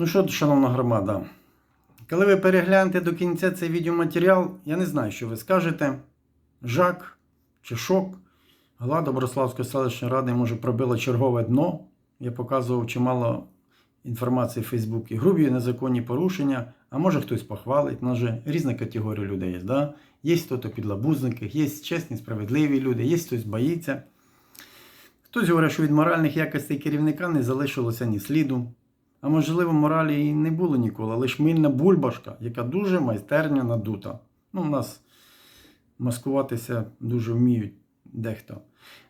Ну що, шановна громада, коли ви переглянете до кінця цей відеоматеріал, я не знаю, що ви скажете. Жак чи шок. Голова Доброславської селищної ради може пробила чергове дно. Я показував чимало інформації в Фейсбуці. Грубі незаконні порушення, а може хтось похвалить. У нас же різна категорія людей є. Да? Є хтось підлабузники, є чесні, справедливі люди, є хтось боїться. Хтось говорить, що від моральних якостей керівника не залишилося ні сліду. А можливо, моралі і не було ніколи, лише мильна бульбашка, яка дуже майстерня надута. Ну, у нас маскуватися дуже вміють дехто.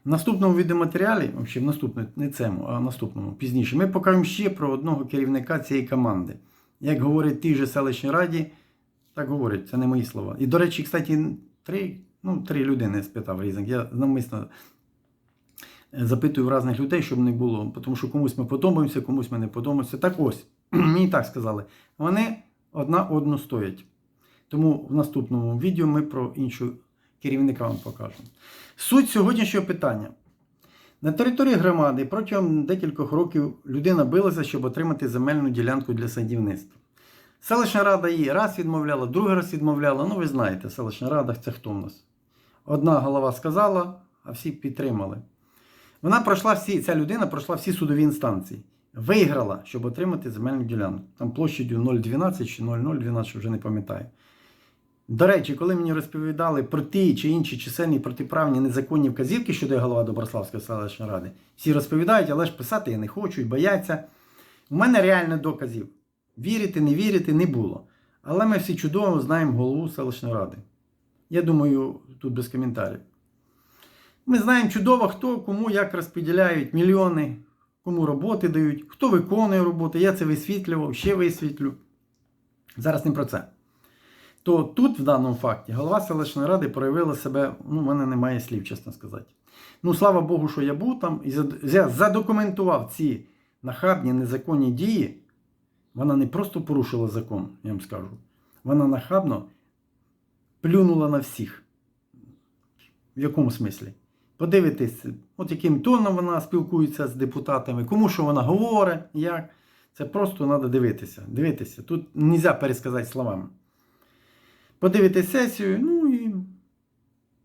В наступному відеоматеріалі, взагалі в наступному, не цьому, а в наступному, пізніше, ми покажемо ще про одного керівника цієї команди. Як говорять ті ж селищній раді, так говорять, це не мої слова. І, до речі, кстати, три, ну, три людини спитав різних. Я навмисно запитую в різних людей, щоб не було, тому що комусь ми подобаємося, комусь ми не подобаємося. Так ось, мені так сказали, вони одна одну стоять. Тому в наступному відео ми про іншу керівника вам покажемо. Суть сьогоднішнього питання. На території громади протягом декількох років людина билася, щоб отримати земельну ділянку для садівництва. Селищна рада її раз відмовляла, другий раз відмовляла. Ну, ви знаєте, селищна рада це хто в нас? Одна голова сказала, а всі підтримали. Вона пройшла всі, ця людина пройшла всі судові інстанції. Виграла, щоб отримати земельну ділянку. Там площадю 0,12 чи 0,012, вже не пам'ятаю. До речі, коли мені розповідали про ті чи інші чисельні протиправні незаконні вказівки щодо голова Доброславської селищної ради, всі розповідають, але ж писати я не хочу і бояться. У мене реально доказів. Вірити, не вірити не було. Але ми всі чудово знаємо голову селищної ради. Я думаю, тут без коментарів. Ми знаємо чудово, хто кому як розподіляють мільйони, кому роботи дають, хто виконує роботи. Я це висвітлював, ще висвітлю. Зараз не про це. То тут, в даному факті, голова селищної ради проявила себе, ну, в мене немає слів, чесно сказати. Ну, слава Богу, що я був там і я задокументував ці нахабні незаконні дії. Вона не просто порушила закон, я вам скажу. Вона нахабно плюнула на всіх. В якому смислі? Подивитись, от яким тоном вона спілкується з депутатами, кому що вона говорить, як. Це просто треба дивитися. Дивитися. Тут не можна пересказати словами. Подивитись сесію, ну і.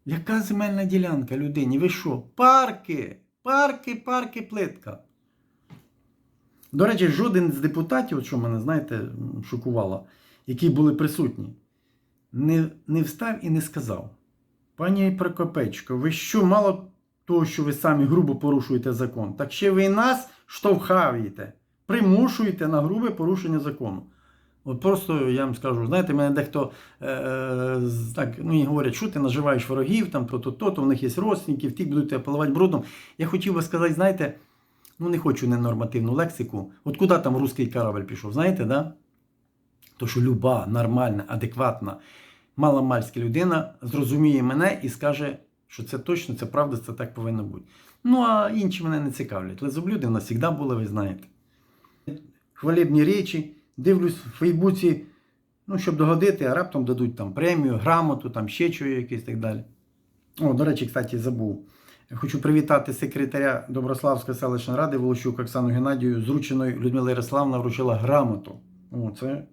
Яка земельна ділянка людині? Ви що? Парки! Парки, парки, плитка. До речі, жоден з депутатів, що мене, знаєте, шокувало, які були присутні, не, не встав і не сказав. Пані Прокопечко, ви що, мало того, що ви самі грубо порушуєте закон, так ще ви і нас штовхаєте, примушуєте на грубе порушення закону. От просто я вам скажу, знаєте, мене дехто е, е, так, ну, і говорять, що ти наживаєш ворогів, там то-то, то-то, в них є родственники, ті будуть тебе поливати брудом. Я хотів би сказати, знаєте, ну не хочу ненормативну лексику. От куди там русський корабль пішов, знаєте, да? То, що люба, нормальна, адекватна, маломальська людина зрозуміє мене і скаже, що це точно, це правда, це так повинно бути. Ну, а інші мене не цікавлять. Лизоблюди в нас завжди були, ви знаєте. Хвалебні речі. Дивлюсь в Фейсбуці, ну, щоб догодити, а раптом дадуть там премію, грамоту, там ще чого якесь так далі. О, до речі, кстати, забув. Хочу привітати секретаря Доброславської селищної ради Волощук Оксану Геннадію. Зрученою Людмила Ярославна вручила грамоту. О, це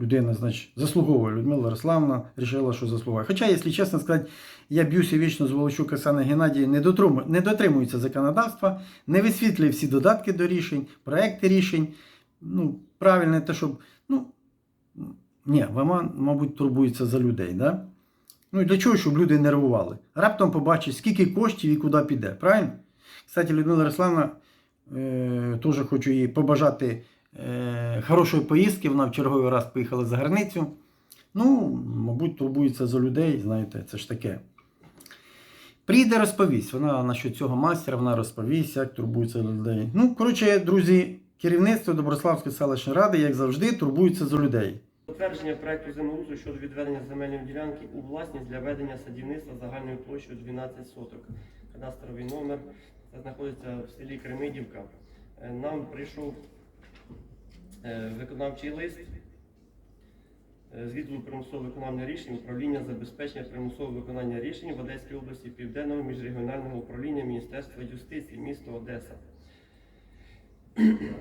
людина, значить, заслуговує. Людмила Ярославна вирішила, що заслуговує. Хоча, якщо чесно сказати, я б'юся вічно з Волощук Оксани Геннадії, не, дотримується законодавства, не висвітлює всі додатки до рішень, проекти рішень. Ну, правильно те, щоб. Ну, ні, вона, мабуть, турбується за людей. Да? Ну для чого, щоб люди нервували? Раптом побачить, скільки коштів і куди піде. Правильно? Кстати, Людмила Ярославна, е, теж хочу їй побажати е, хорошої поїздки. Вона в черговий раз поїхала за границю. Ну, мабуть, турбується за людей, знаєте, це ж таке. Прийде, розповість. Вона насчет цього мастера, вона розповість, як турбується за людей. Ну, коротше, друзі. Керівництво Доброславської селищної ради, як завжди, турбується за людей. Затвердження проекту землеустрою щодо відведення земельної ділянки у власність для ведення садівництва загальною площею 12 соток. Кадастровий номер це знаходиться в селі Кремидівка. Е, Нам прийшов виконавчий лист е, з примусового виконання рішень управління забезпечення примусового виконання рішень в Одеській області Південного міжрегіонального управління Міністерства юстиції місто Одеса.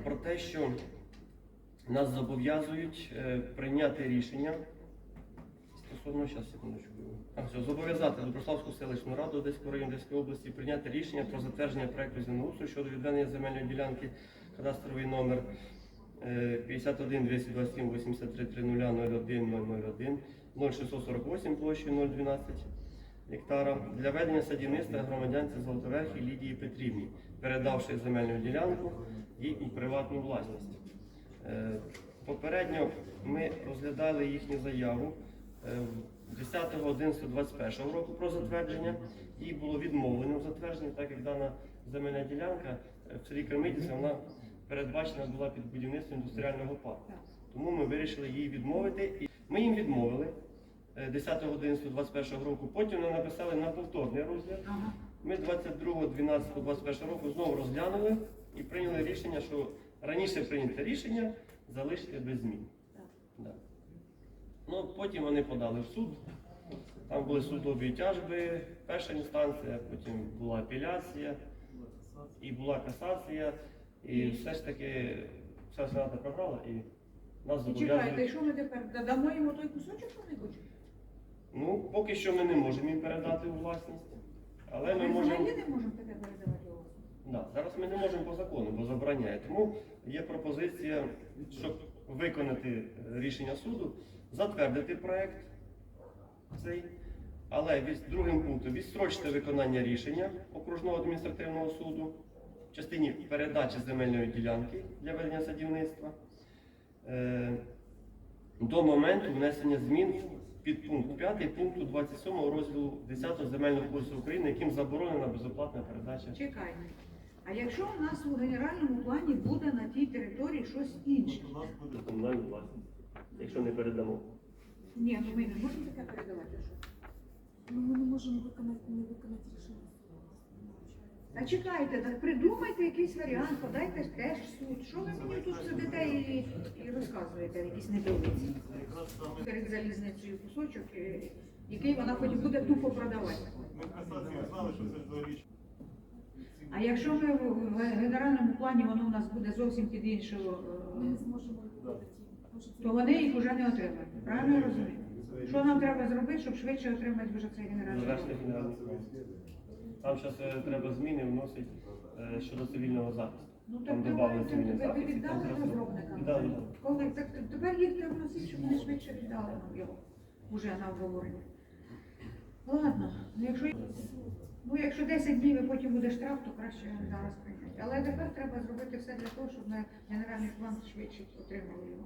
Про те, що нас зобов'язують е, прийняти рішення стосовно зараз секундочку. А, все, зобов'язати Доброславську селищну раду Одеського району Одеської області прийняти рішення про затвердження проекту землеустрою щодо відведення земельної ділянки кадастровий номер е, 51 227 83 30 01 001 0648 площею 012 гектара для ведення садівництва громадянці Золотоверхі Лідії Петрівні, передавши земельну ділянку їй у приватну власність. Е, Попередньо ми розглядали їхню заяву е, 10.11.21 року про затвердження. Їй було відмовлено в затвердженні, так як дана земельна ділянка е, в селі Кремидівці вона передбачена була під будівництво індустріального парку. Тому ми вирішили її відмовити. І Ми їм відмовили е, 10.11.21 року. Потім вони написали на повторний розгляд. Ми 22.12.21 року знову розглянули і прийняли рішення, що раніше прийняте рішення залишити без змін. Да. Ну, потім вони подали в суд. Там були судові тяжби, перша інстанція, потім була апеляція і була касація. І все ж таки вся сената програла і нас І чекайте, зобов'язують. що ми тепер дамо йому той кусочок вони хочуть? Ну, поки що ми не можемо їм передати у власність. Але ми Ми можемо. взагалі не можемо таке передавати його. Да, зараз ми не можемо по закону, бо забороняє. Тому є пропозиція, щоб виконати рішення суду, затвердити проект цей, але від, другим пунктом відстрочити виконання рішення окружного адміністративного суду частині передачі земельної ділянки для ведення садівництва е, до моменту внесення змін під пункт 5 пункту 27 розділу 10 земельного кодексу України, яким заборонена безоплатна передача. Чекайте. А якщо у нас у генеральному плані буде на тій території щось інше? У нас буде комунальну власність, якщо не передамо. Ні, ну ми не можемо таке передавати. що? Ну, ми не можемо виконати, не виконати рішення. Та чекайте, так придумайте якийсь варіант, подайте теж в суд. Що ви мені тут сидите і, і розказуєте якісь недовідці? Перед залізницею кусочок, е, який вона хоч буде тупо продавати. Ми в касації знали, що це дворіч. А якщо ми в в генеральному плані воно у нас буде зовсім під іншого, е, то вони їх вже не отримають. Правильно я розумію? Що нам треба зробити, щоб швидше отримати вже цей генеральний план? Там зараз треба зміни вносити е, щодо цивільного захисту. Ну Там так добавили давайте, цивільний ви захист. і там віддали зараз- розробникам? Да, да. Коли так тепер їх треба носити, щоб вони швидше віддали нам його уже на обговорення. Ладно, ну якщо ну якщо 10 днів і потім буде штраф, то краще зараз прийняти. Але тепер треба зробити все для того, щоб ми генеральний план швидше отримали його.